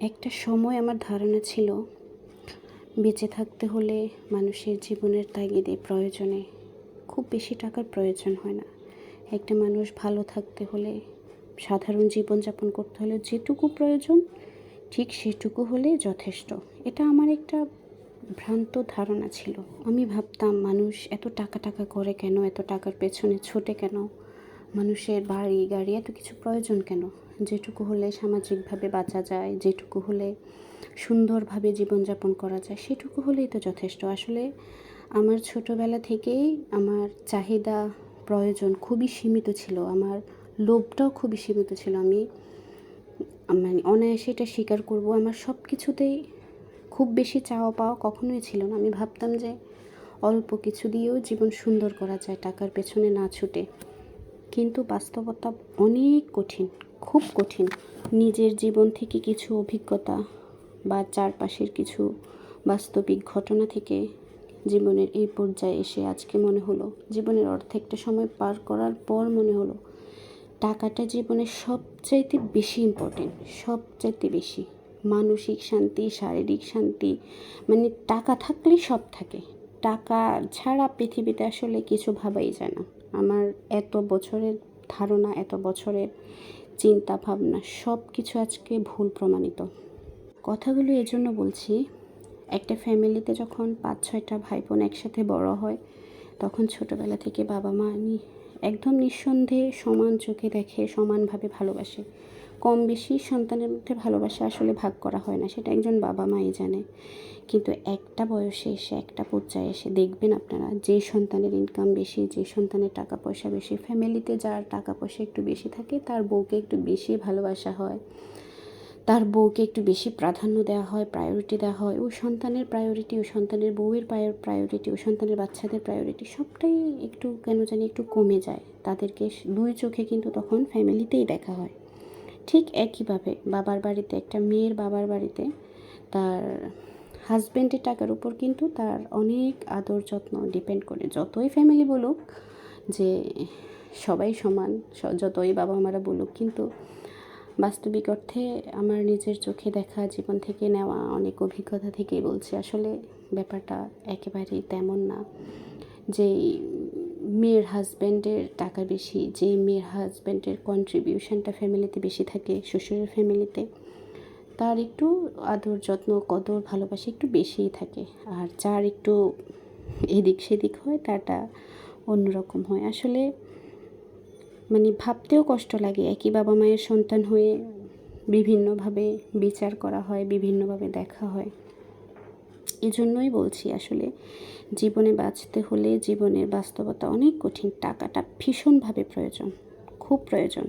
একটা সময় আমার ধারণা ছিল, বেঁচে থাকতে হলে মানুষের জীবনের তাগিদে, প্রয়োজনে খুব বেশি টাকার প্রয়োজন হয় না। একটা মানুষ ভালো থাকতে হলে, সাধারণ জীবনযাপন করতে হলে যেটুকু প্রয়োজন, ঠিক সেটুকু হলে যথেষ্ট। এটা আমার একটা ভ্রান্ত ধারণা ছিল। আমি ভাবতাম, মানুষ এত টাকা টাকা করে কেন? এত টাকার পেছনে ছোটে কেন? মানুষের বাড়ি, গাড়ি, এত কিছু প্রয়োজন কেন? যেটুকু হলে সামাজিকভাবে বাঁচা যায়, যেটুকু হলে সুন্দরভাবে জীবনযাপন করা যায়, সেটুকু হলেই তো যথেষ্ট। আসলে আমার ছোটোবেলা থেকেই আমার চাহিদা, প্রয়োজন খুবই সীমিত ছিল। আমার লোভটাও খুবই সীমিত ছিল। আমি মানে অনায়াসে এটা স্বীকার করব, আমার সব কিছুতেই খুব বেশি চাওয়া পাওয়া কখনোই ছিল না। আমি ভাবতাম যে অল্প কিছু দিয়েও জীবন সুন্দর করা যায়, টাকার পেছনে না ছুটে। কিন্তু বাস্তবতা অনেক কঠিন। খুব কঠিন। নিজের জীবন থেকে কিছু অভিজ্ঞতা বা চারপাশের কিছু বাস্তবিক ঘটনা থেকে জীবনের এই পর্যায়ে এসে আজকে মনে হলো, জীবনের অর্ধেকটা সময় পার করার পর মনে হলো, টাকাটা জীবনের সবচাইতে বেশি ইম্পর্টেন্ট সবচাইতে বেশি। মানসিক শান্তি, শারীরিক শান্তি মানে টাকা থাকলেই সব থাকে। টাকা ছাড়া পৃথিবীতে আসলে কিছু ভাবাই যায় না। আমার এত বছরের ধারণা, এত বছরের চিন্তা ভাবনা সব কিছু আজকে ভুল প্রমাণিত। কথাগুলো এজন্য বলছি, একটা ফ্যামিলিতে যখন পাঁচ ছয়টা ভাই বোন একসাথে বড় হয়, তখন ছোটোবেলা থেকে বাবা মা একদম নিঃসন্দেহে সমান চোখে দেখে, সমানভাবে ভালোবাসে। কম বেশি সন্তানের মধ্যে ভালোবাসা আসলে ভাগ করা হয় না, সেটা একজন বাবা মাই জানে। কিন্তু একটা বয়সে এসে, একটা পর্যায়ে এসে দেখবেন আপনারা, যে সন্তানের ইনকাম বেশি, যে সন্তানের টাকা পয়সা বেশি ফ্যামিলিতে যার টাকা পয়সা একটু বেশি থাকে, তার বউকে একটু বেশি ভালোবাসা হয়। তার বউকে একটু বেশি প্রাধান্য দেওয়া হয় প্রায়োরিটি দেওয়া হয়। ও সন্তানের প্রায়োরিটি ও সন্তানের বউয়ের প্রায়োরিটি ও সন্তানের বাচ্চাদের প্রায়োরিটি সবটাই একটু কেন জানি একটু কমে যায়। তাদেরকে দুই চোখে কিন্তু তখন ফ্যামিলিতেই দেখা হয়। ঠিক একইভাবে বাবার বাড়িতে একটা মেয়ের বাবার বাড়িতে তার হাজব্যান্ডের টাকার উপর কিন্তু তার অনেক আদর যত্ন ডিপেন্ড করে। যতই ফ্যামিলি বলুক যে সবাই সমান যতই বাবা মারা বলুক কিন্তু বাস্তবিক অর্থে আমার নিজের চোখে দেখা, জীবন থেকে নেওয়া অনেক অভিজ্ঞতা থেকেই বলছি, আসলে ব্যাপারটা একেবারেই তেমন না। যে মেয়ের হাজব্যান্ডের টাকা বেশি যে মেয়ের হাজব্যান্ডের কন্ট্রিবিউশনটা ফ্যামিলিতে বেশি থাকে, শ্বশুরের ফ্যামিলিতে তার একটু আদর যত্ন, কদর, ভালোবাসা একটু বেশিই থাকে। আর যার একটু এদিক সেদিক হয়, তারটা অন্যরকম হয়। আসলে মানে ভাবতেও কষ্ট লাগে, একই বাবা মায়ের সন্তান হয়ে বিভিন্নভাবে বিচার করা হয়, বিভিন্নভাবে দেখা হয়। এজন্যই বলছি আসলে, জীবনে বাঁচতে হলে জীবনের বাস্তবতা অনেক কঠিন, টাকাটা ভীষণভাবে প্রয়োজন, খুব প্রয়োজন।